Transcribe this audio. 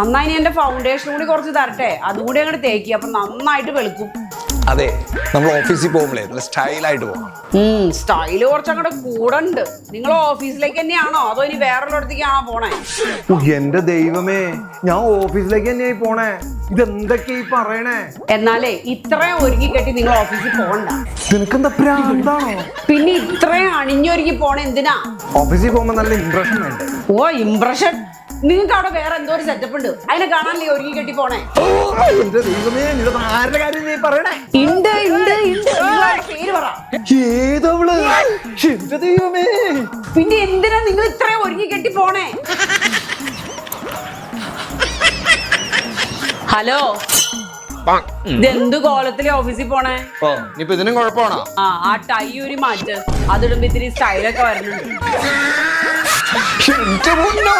എന്നാ ഇനി എന്റെ ഫൗണ്ടേഷൻ കൂടി കുറച്ച് തരട്ടെ. അതുകൂടി അങ്ങോട്ട് തേക്കി. അപ്പൊ നന്നായിട്ട് വെളുക്കും. അതെ നമ്മൾ ഓഫീസിൽ പോകുമ്പോഴേ നല്ല സ്റ്റൈലായിട്ട് പോകണം സ്റ്റൈൽ കുറച്ച് അങ്ങോട്ട് കൂടണ്ട്. നിങ്ങൾ ഓഫീസിലേക്ക് തന്നെയാണോ? അതോ ഇനി വേറൊരിടത്തേക്കാണോ പോണേ? എന്റെ ദൈവമേ ഞാൻ ഓഫീസിലേക്ക് തന്നെയായി പോണേ. ഇതെന്തൊക്കെ ഈ പറയണേ? എന്നാലേ ഇത്രയും ഒരുങ്ങി കെട്ടി നിങ്ങൾ ഓഫീസിൽ പോകണ്ട. നിനക്കെന്താ പ്രാന്താണോ? പിന്നെ ഇത്രയും അണിഞ്ഞൊരുങ്ങി പോണ എന്തിനാ? ഓഫീസിൽ പോകുമ്പോ നല്ല ഇംപ്രഷൻ വേണ്ടേ? ഓ ഇംപ്രഷൻ നിങ്ങൾക്ക് അവിടെ വേറെ എന്തോ ഒരു സെറ്റപ്പ് ഉണ്ട്. അതിനെ കാണാനല്ലേ ഒരുങ്ങി കെട്ടി പോണേ? എന്റെ ദൈവമേ ആരുടെ കാര്യം നീ പറയണേ? ഉണ്ട് ഉണ്ട് ഉണ്ട്. നിങ്ങളുടെ പേര് പറ. ഏതവൾ? എന്റെ ദൈവമേ. പിന്നെ എന്തിനാ നിങ്ങൾ ഇത്രയും ഒരുങ്ങി കെട്ടി പോണേ? ഹലോ. ഇതെന്ത് കോലത്തിലെ ഓഫീസിൽ പോണേ? ഓ ഇനിയിപ്പോ ഇതിനും കുഴപ്പമാണോ? ആ ആ ടൈ ഒരു മാറ്റ്. അതിടുമ്പോ ഇത്തിരി സ്റ്റൈലൊക്കെ വരുന്നുണ്ട്. എന്റെ പൊന്നോ.